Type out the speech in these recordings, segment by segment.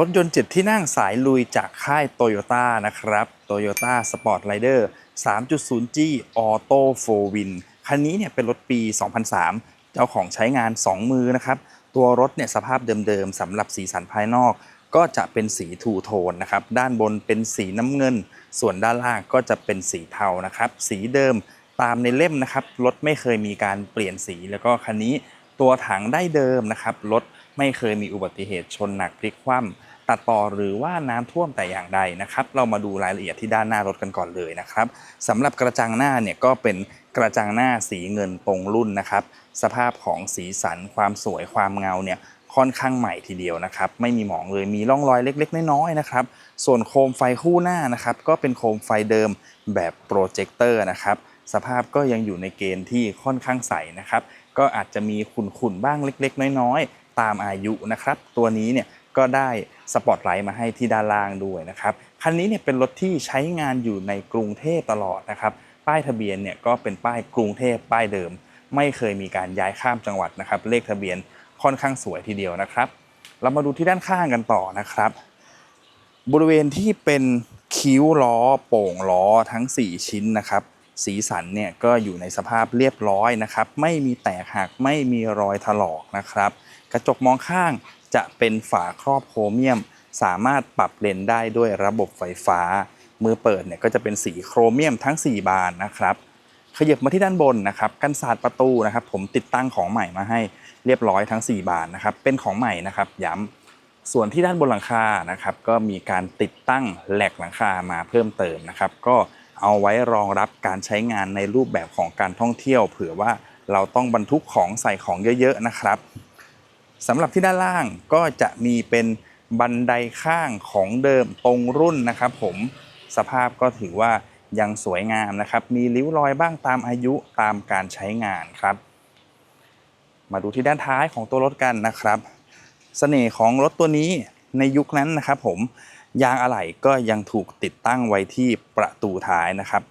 รถยนต์ 7 ที่นั่งสายลุยจากค่ายโตโยต้านะครับ Toyota Sport Rider 3.0G Auto 4 Win คันนี้เนี่ยเป็นรถปี 2003 เจ้าของใช้งาน 2 มือนะครับ ตัวรถเนี่ยสภาพเดิมๆสำหรับสีสันภายนอก ก็จะเป็นสีทูโทนนะครับ ด้านบนเป็นสีน้ำเงิน ส่วนด้านล่างก็จะเป็นสีเทานะครับ สีเดิมตามในเล่มนะครับ รถไม่เคยมีการเปลี่ยนสี แล้วก็คันนี้ตัวถังได้เดิมนะครับ รถไม่เคยมีอุบัติเหตุชนหนักพลิกคว่ำ ตัดต่อหรือว่าน้ำท่วมแต่อย่างใดนะครับ เรามาดูรายละเอียดที่ด้านหน้ารถกันก่อนเลยนะครับสำหรับกระจังหน้าเนี่ยก็เป็นกระจังหน้าสีเงินตรงรุ่นนะครับ สภาพของสีสันความสวยความเงาเนี่ยค่อนข้างใหม่ทีเดียวนะครับ ไม่มีหมองเลยมีร่องรอยเล็ก ๆ น้อยๆนะครับ ส่วนโคมไฟคู่หน้านะครับ ก็เป็นโคมไฟเดิมแบบโปรเจคเตอร์นะครับสภาพก็ยังอยู่ในเกณฑ์ที่ค่อนข้างใสนะครับ ก็อาจจะมีขุ่นๆบ้างเล็ก ๆ น้อยๆ ตามอายุนะครับ ตัวนี้เนี่ยก็ได้สปอตไลท์มาให้ที่ด้านล่างด้วยนะครับคันนี้เนี่ยเป็นรถที่ใช้งานอยู่ในกรุงเทพตลอดนะครับป้ายทะเบียนเนี่ยก็เป็นป้ายกรุงเทพป้ายเดิม ไม่เคยมีการย้ายข้ามจังหวัดนะครับเลขทะเบียนค่อนข้างสวยทีเดียวนะครับ เรามาดูที่ด้านข้างกันต่อนะครับ บริเวณที่เป็นคิ้วล้อโป่งล้อทั้ง 4 ชิ้นนะครับ สีสันเนี่ยก็อยู่ในสภาพเรียบร้อยนะครับ ไม่มีแตกหักไม่มีรอยถลอกนะครับ กระจกมองข้างจะเป็นฝาครอบโครเมียม สามารถปรับเลนได้ด้วยระบบไฟฟ้า มือเปิดเนี่ยก็จะเป็นสีโครเมียมทั้ง 4 บานนะครับขยับมาที่ด้านบนนะครับกันศาสตร์ประตูนะครับ ผมติดตั้งของใหม่มาให้เรียบร้อยทั้ง 4 บานนะครับ เป็นของใหม่นะครับย้ำส่วนที่ด้านบนหลังคานะครับ ก็มีการติดตั้งแหลกหลังคามาเพิ่มเติมนะครับ ก็ เอาไว้รองรับการใช้งานในรูปแบบของการท่องเที่ยว เผื่อว่าเราต้องบรรทุกของใส่ของเยอะ ๆ นะครับสำหรับที่ด้านล่างก็จะมีเป็นบันไดข้างของเดิมตรงรุ่นนะครับ ผมสภาพก็ถือว่ายังสวยงามนะครับ มีริ้วรอยบ้างตามอายุตามการใช้งานครับ มาดูที่ด้านท้ายของตัวรถกันนะครับเสน่ห์ของรถตัวนี้ในยุคนั้นนะครับ ผม ยางอะไหล่ก็ยังถูกติดตั้งไว้ที่ประตูท้ายนะครับ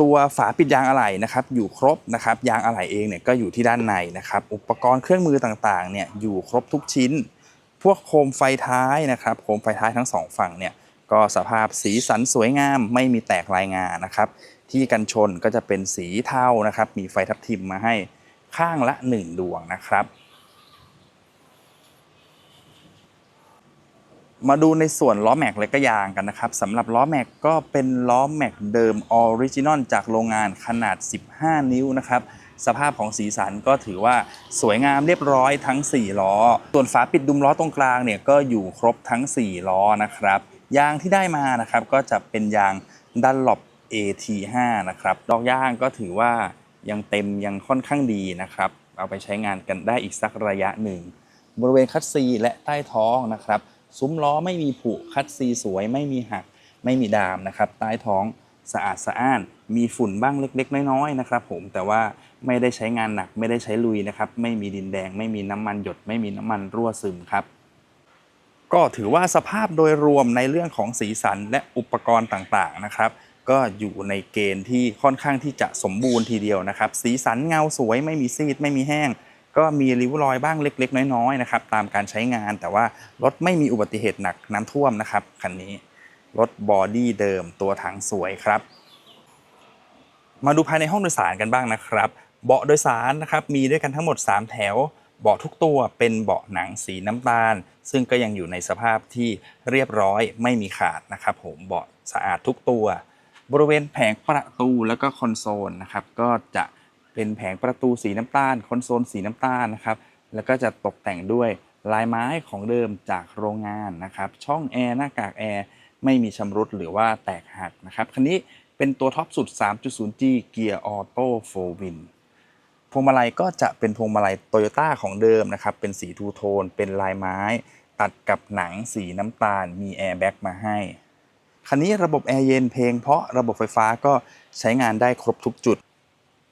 ตัวฝาปิดยางอะไหล่นะครับอยู่ครบนะครับยางอะไหล่เองเนี่ยก็อยู่ที่ด้านในนะครับ อุปกรณ์เครื่องมือต่างๆเนี่ยอยู่ครบทุกชิ้น พวกโคมไฟท้ายนะครับโคมไฟท้ายทั้งสองฝั่งเนี่ยก็สภาพสีสันสวยงามไม่มีแตกลายงานะครับ ที่กันชนก็จะเป็นสีเทานะครับ มีไฟทับทิมมาให้ข้างละ 1 ดวงนะครับ มาดูในส่วนล้อแม็กและก็ยางกันนะครับสำหรับล้อแม็กก็เป็นล้อแม็กเดิมออริจินอลจากโรงงานขนาด 15 นิ้วนะครับสภาพของสีสันก็ถือว่าสวยงามเรียบร้อยทั้ง 4 ล้อ ส่วนฝาปิดดุมล้อตรงกลางเนี่ยก็อยู่ครบทั้ง 4 ล้อนะครับ ยางที่ได้มานะครับก็จะเป็นยางดันหลบ AT5 นะครับดอกยางก็ถือว่ายังเต็มยังค่อนข้างดีนะครับ เอาไปใช้งานกันได้อีกสักระยะหนึ่ง บริเวณคัดซีและใต้ท้องนะครับ ซุ้มล้อไม่มีผุคัดซีสวยไม่มีหักไม่มีดามนะครับใต้ท้องสะอาดสะอ้าน มีฝุ่นบ้างเล็กๆ น้อยๆนะครับผมแต่ว่าไม่ได้ใช้งานหนักไม่ได้ใช้ลุยนะครับไม่มีดินแดง ไม่มีน้ำมันหยด ไม่มีน้ำมันรั่วซึมครับก็ถือว่าสภาพโดยรวมในเรื่องของสีสันและอุปกรณ์ต่างๆนะครับ ก็อยู่ในเกณฑ์ที่ค่อนข้างที่จะสมบูรณ์ทีเดียวนะครับ สีสันเงาสวยไม่มีซีดไม่มีแห้ง ก็มีริ้วรอยบ้างเล็ก ๆ น้อยๆนะครับตามการใช้งานแต่ว่ารถไม่มีอุบัติเหตุหนักน้ำท่วมนะครับคันนี้รถบอดี้เดิมตัวถังสวยครับ มาดูภายในห้องโดยสารกันบ้างนะครับ เบาะโดยสารนะครับมีด้วยกันทั้งหมด 3 แถวเบาะทุกตัวเป็นเบาะหนังสีน้ำตาล ซึ่งก็ยังอยู่ในสภาพที่เรียบร้อยไม่มีขาดนะครับผมเบาะสะอาดทุกตัว บริเวณแผงประตูแล้วก็คอนโซลนะครับก็จะ เป็นแผงประตูสีน้ำตาล คอนโซลสีน้ำตาลนะครับ แล้วก็จะตกแต่งด้วยลายไม้ของเดิมจากโรงงานนะครับ ช่องแอร์หน้ากากแอร์ไม่มีชำรุดหรือว่าแตกหักนะครับ คันนี้เป็นตัวท็อปสุด 3.0G เกียร์ออโต้โฟวินพวงมาลัยก็จะเป็นพวงมาลัยโตโยต้าของเดิมนะครับ เป็นสีทูโทน เป็นลายไม้ ตัดกับหนังสีน้ำตาล มีแอร์แบ็กมาให้ คันนี้ระบบแอร์เย็นเพลงเพราะระบบไฟฟ้าก็ใช้งานได้ครบทุกจุด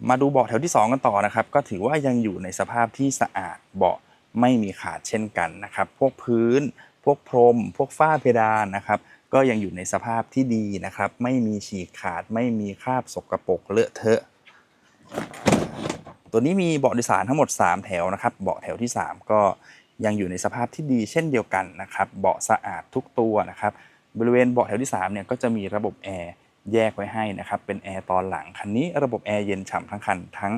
มาดูเบาะแถวที่ 2 กันต่อนะครับ ก็ถือว่ายังอยู่ในสภาพที่สะอาดเบาะไม่มีขาดเช่นกันนะครับ พวกพื้น พวกพรม พวกฝ้าเพดานนะครับ ก็ยังอยู่ในสภาพที่ดีนะครับ ไม่มีฉีกขาด ไม่มีคราบสกปรกเลอะเทอะ ตัวนี้มีเบาะโดยสารทั้งหมด 3 แถวนะครับ เบาะแถวที่ 3 ก็ยังอยู่ในสภาพที่ดีเช่นเดียวกันนะครับ เบาะสะอาดทุกตัวนะครับ บริเวณเบาะแถวที่3เนี่ยก็จะมีระบบแอร์ แยกไว้ให้นะครับ เป็นแอร์ตอนหลังคันนี้ระบบแอร์เย็นฉ่ำทั้งคันทั้ง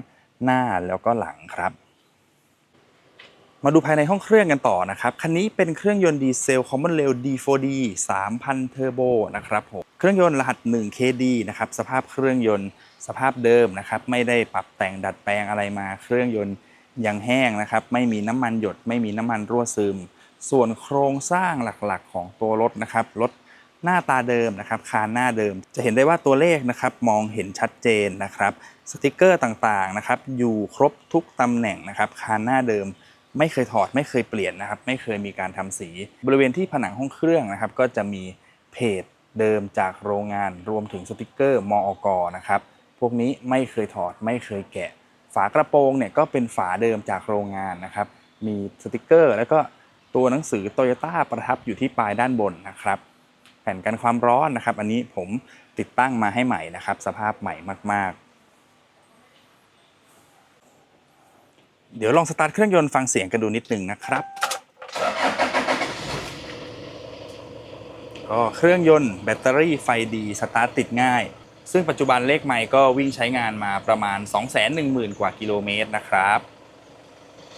หน้าแล้วก็หลังครับ มาดูภายในห้องเครื่องกันต่อนะครับ คันนี้เป็นเครื่องยนต์ดีเซล Common Rail D4D 3,000 เทอร์โบนะครับผมเครื่องยนต์รหัส 1KD นะครับ สภาพเครื่องยนต์สภาพเดิมนะครับ ไม่ได้ปรับแต่งดัดแปลงอะไรมา เครื่องยนต์ยังแห้งนะครับ ไม่มีน้ำมันหยด ไม่มีน้ำมันรั่วซึม ส่วนโครงสร้างหลักๆ ของตัวรถนะครับ รถ หน้าตาเดิมนะครับคานหน้าเดิม จะเห็นได้ว่าตัวเลขนะครับมองเห็นชัดเจนนะครับสติกเกอร์ต่างๆนะครับอยู่ครบทุกตำแหน่งนะครับคานหน้าเดิมไม่เคยถอดไม่เคยเปลี่ยนนะครับไม่เคยมีการทำสี บริเวณที่ผนังห้องเครื่องนะครับก็จะมีเพจเดิมจากโรงงานรวมถึงสติกเกอร์มอกนะครับพวกนี้ไม่เคยถอดไม่เคยแกะ ฝากระโปรงเนี่ยก็เป็นฝาเดิมจากโรงงานนะครับมีสติกเกอร์ แล้วก็ตัวหนังสือโตโยต้าประทับอยู่ที่ปลายด้านบนนะครับ แผ่นกันความร้อนนะครับ อันนี้ผมติดตั้งมาให้ใหม่นะครับ สภาพใหม่มาก ๆ เดี๋ยวลองสตาร์ทเครื่องยนต์ฟังเสียงกันดูนิดหนึ่งนะครับก็เครื่องยนต์แบตเตอรี่ไฟดีสตาร์ทติดง่าย ซึ่งปัจจุบันเลขไมล์ก็วิ่งใช้งานมาประมาณ 210,000 กว่ากิโลเมตรนะครับ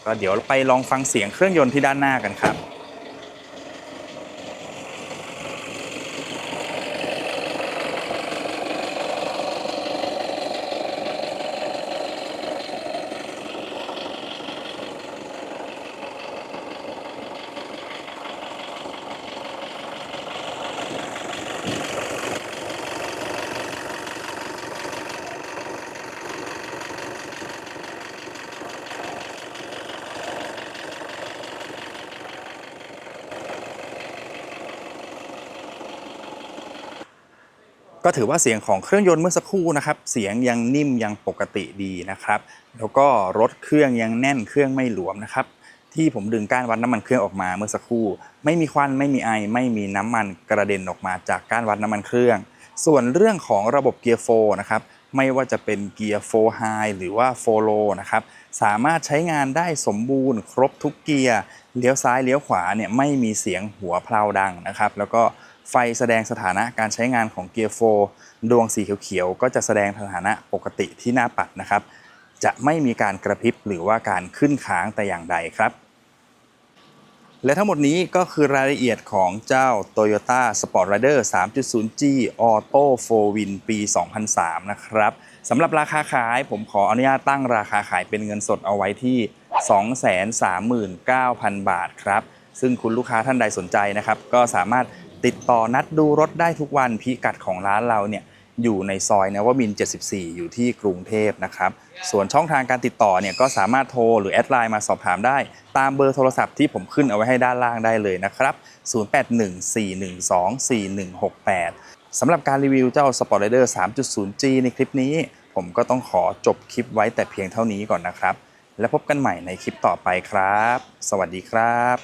ก็เดี๋ยวไปลองฟังเสียงเครื่องยนต์ที่ด้านหน้ากันครับ ก็ถือว่าเสียงของเครื่องยนต์เมื่อสักครู่นะครับ เสียงยังนิ่มยังปกติดีนะครับ แล้วก็รถเครื่องยังแน่นเครื่องไม่หลวมนะครับ ที่ผมดึงก้านวัดน้ำมันเครื่องออกมาเมื่อสักครู่ ไม่มีควันไม่มีไอ ไม่มีน้ำมันกระเด็นออกมาจากก้านวัดน้ำมันเครื่อง ส่วนเรื่องของระบบเกียร์โฟนะครับไม่ว่าจะเป็นเกียร์โฟไฮหรือว่าโฟโลนะครับสามารถใช้งานได้สมบูรณ์ ครบทุกเกียร์เลี้ยวซ้ายเลี้ยวขวาเนี่ยไม่มีเสียงหัวเพลาดังนะครับ แล้วก็ ไฟแสดงสถานะการใช้งานของเกียร์โฟดวงสีเขียวๆ ก็จะแสดงสถานะปกติที่หน้าปัดนะครับ จะไม่มีการกระพริบหรือว่าการขึ้นค้างแต่อย่างใดครับ และทั้งหมดนี้ก็คือรายละเอียดของเจ้า Toyota Sport Rider 3.0G Auto 4Win ปี 2003 นะครับสำหรับราคาขายผมขออนุญาตตั้งราคาขายเป็นเงินสดเอาไว้ที่ 239,000 บาทครับ ซึ่งคุณลูกค้าท่านใดสนใจนะครับ ก็สามารถ ติดต่อนัดดูรถได้ทุกวันพิกัดของร้านเราเนี่ยอยู่ในซอยนวมิน 74 อยู่ที่กรุงเทพนะครับ ส่วนช่องทางการติดต่อเนี่ยก็สามารถโทรหรือแอดไลน์มาสอบถามได้ ตามเบอร์โทรศัพท์ที่ผมขึ้นเอาไว้ให้ด้านล่างได้เลยนะครับ 0814124168 สำหรับการรีวิวเจ้า Sport Rider 3.0G ในคลิปนี้ ผมก็ต้องขอจบคลิปไว้แต่เพียงเท่านี้ก่อนนะครับ แล้วพบกันใหม่ในคลิปต่อไปครับ สวัสดีครับ